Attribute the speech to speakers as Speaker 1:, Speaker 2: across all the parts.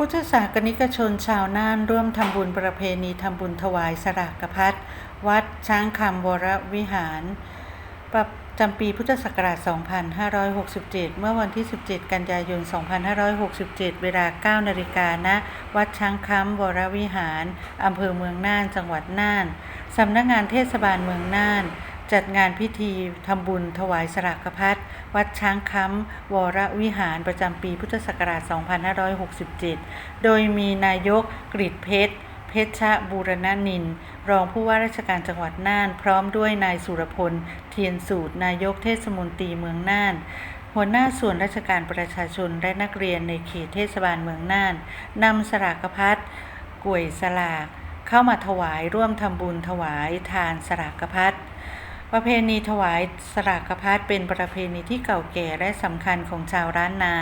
Speaker 1: สาสนิกชนชาวน่านร่วมทำบุญประเพณีทำบุญถวายสรากพัดวัดช้างคำวรวิหารประจำปีพุทธศักราช 2567 เมื่อวันที่ 17 กันยายน 2567 เวลา 9 นาฬิกาณวัดช้างคำวรวิหารอำเภอเมืองน่าน จังหวัดน่าน สำนักงานเทศบาลเมืองน่าน จัดงานพิธีทำบุญถวายสรากพัดวัดช้างค้ำวรวิหารประจำปีพุทธศักราช 2567 โดยมีนายกกฤษเพชร เพชรบูรณนิน รองผู้ว่าราชการจังหวัดน่าน พร้อมด้วยนายสุรพล เทียนสูตร นายกเทศมนตรีเมืองน่านหัวหน้าส่วนราชการประชาชนและนักเรียนในเขตเทศบาลเมืองน่านนำสลากพัดกล้วยสลาก เข้ามาถวายร่วมทำบุญถวายทานสลากพัด ประเพณีถวายสลากพัดเป็นประเพณีที่เก่าแก่และสำคัญของชาวร้านนา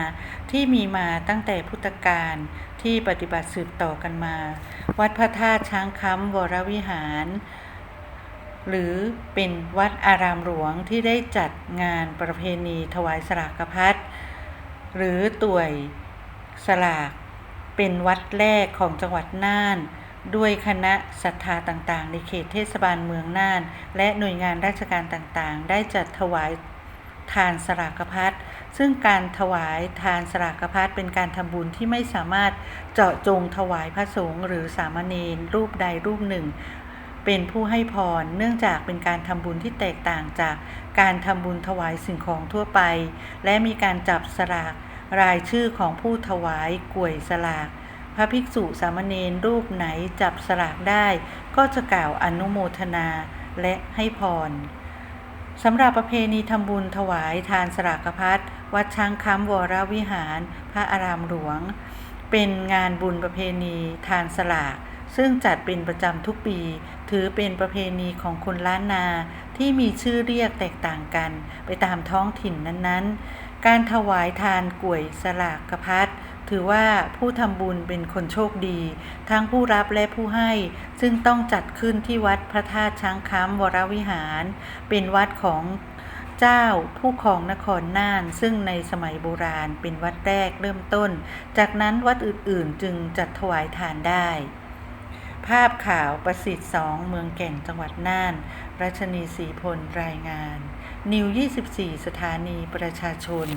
Speaker 1: ที่มีมาตั้งแต่พุทธกาลที่ปฏิบัติสืบต่อกันมา วัดพระธาตุช้างค้ำวรวิหาร หรือเป็นวัดอารามหลวงที่ได้จัดงานประเพณีถวายสลากพัดหรือต่วยสลากเป็นวัดแรกของจังหวัดน่าน ด้วยคณะศรัทธาต่างๆ ในเขตเทศบาลเมืองน่าน และหน่วยงานราชการต่างๆ ได้จัดถวายทานสลากพัดซึ่งการถวายทานสลากพัดเป็นการทำบุญที่ไม่สามารถเจาะจงถวายพระสงฆ์หรือสามเณรรูปใดรูปหนึ่ง เป็นผู้ให้พรเนื่องจากเป็นการทำบุญที่แตกต่างจากการทำบุญถวายสิ่งของทั่วไป และมีการจับสลากรายชื่อของผู้ถวายกล้วยสลาก ระภิกษุสามเณรรูปไหนจับสลากได้ ก็จะกล่าวอนุโมทนาและให้พรสำหรับประเพณีทำบุญถวายทานสลากพัดวัดช้างค้ำวรวิหาร พระอารามหลวง เป็นงานบุญประเพณีทานสลาก ซึ่งจัดเป็นประจำทุกปี ถือเป็นประเพณีของคนล้านนาที่มีชื่อเรียกแตกต่างกัน ไปตามท้องถิ่นนั้นๆ การถวายทานกลวยสลากพัด ถือว่าผู้ทำบุญเป็นคนโชคดี ทั้งผู้รับและผู้ให้ ซึ่งต้องจัดขึ้นที่วัดพระธาตุช้างค้ำวรวิหาร เป็นวัดของเจ้าผู้ครองนครน่าน ซึ่งในสมัยโบราณเป็นวัดแรกเริ่มต้น จากนั้นวัดอื่นๆจึงจัดถวายทานได้ ภาพข่าวประสิทธิ์สองเมืองแก่งจังหวัดน่าน รัชนีศรีพลรายงาน นิว 24 สถานีประชาชน